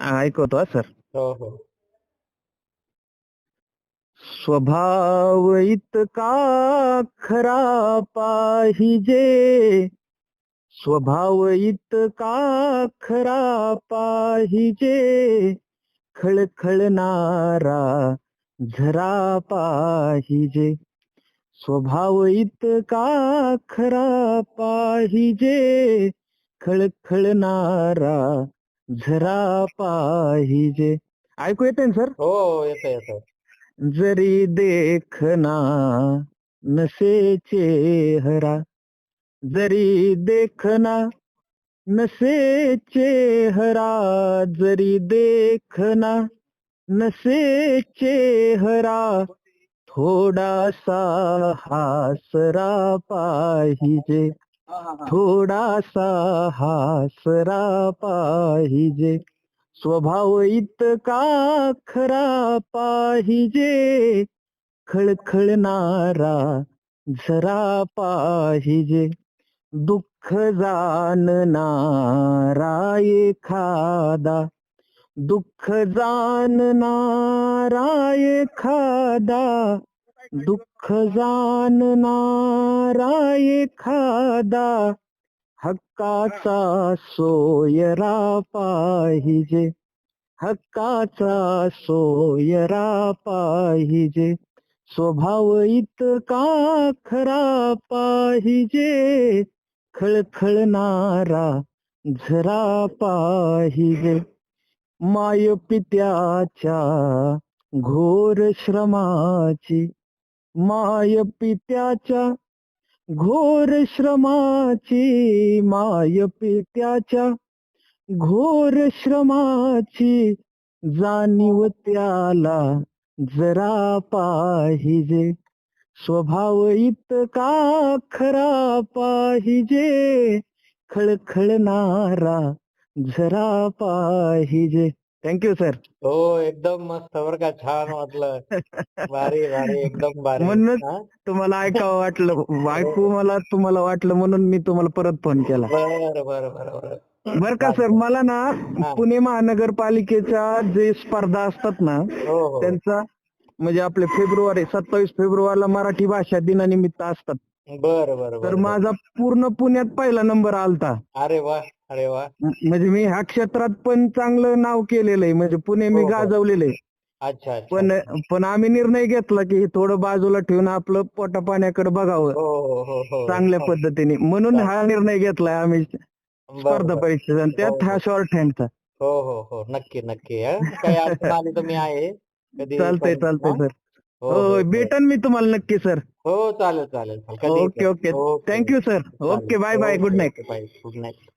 ऐकवतो हा सर. हो हो. स्वभाव इतका खरा पाहिजे. स्वभाव इतका खरा पाहिजे. खळखळणारा झरा पाहिजे. स्वभाव इतका खरा पाहिजे. खळखळणारा झरा पाहिजे. ऐकू येते सर? हो येतं येतं जरी देखना नसे चेहरा जरी देखना नसे चेहरा जरी देखना नसे चेहरा थोडासा हासरा पाहिजे. थोडासा हासरा पाहिजे. स्वभाव इतका खरा पाहिजे. खळखळणारा झरा पाहिजे. दुःख जाणणारा एखादा. दुःख जाणणारा एखादा. दुःख जाणणारा एखादा हक्काचा सोयरा पाहिजे. हक्काचा सोयरा पाहिजे. स्वभाव इतका खरा पाहिजे. खळखळणारा झरा पाहिजे. माय पित्याच्या घोर श्रमाची माय पित्याच्या घोर श्रमाची माय पित्याच्या घोर श्रमाची जाणीव त्याला जरा पाहिजे. स्वभाव इतका खरा पाहिजे खळखळणारा जरा पाहिजे. थँक्यू सर हो एकदम मस्त बर का छान वाटलं. भारी भारी एकदम भारी. म्हणूनच हा? तुम्हाला ऐकावं वाटलं. ऐकू मला तुम्हाला वाटलं म्हणून मी तुम्हाला परत फोन केला. बरं बरं बरं बरं. बर का सर मला ना पुणे महानगरपालिकेच्या जे स्पर्धा असतात ना हो हो. त्यांचा म्हणजे आपले फेब्रुवारी सत्तावीस फेब्रुवारीला मराठी भाषा दिनानिमित्त असतात. बरं बरं तर माझा पूर्ण पुण्यात पहिला नंबर आलता. अरे वा अरे वा. म्हणजे मी ह्या क्षेत्रात पण चांगलं नाव केलेलं आहे. म्हणजे पुणे मी हो, हो. गाजवलेलं आहे. अच्छा अच्छा. पण पण आम्ही निर्णय घेतला की थोडं बाजूला ठेवून आपलं पोटा पाण्याकडे बघावं. हो हो हो हो. चांगल्या पद्धतीने. म्हणून हा निर्णय घेतलाय आम्ही. बरं, स्पर्धा बरं. परीक्षेचा आणि त्यात हो, हा हो. शॉर्ट हँडचा हो हो हो. नक्की नक्की. हा. काही अडचण आली तर मी आहे. कधी चालतंय पण, चालतंय हा? सर. हो भेटन मी तुम्हाला नक्की सर. हो चालेल चालेल. Okay okay. Thank you sir. Okay bye bye. Good night. Bye. Good night.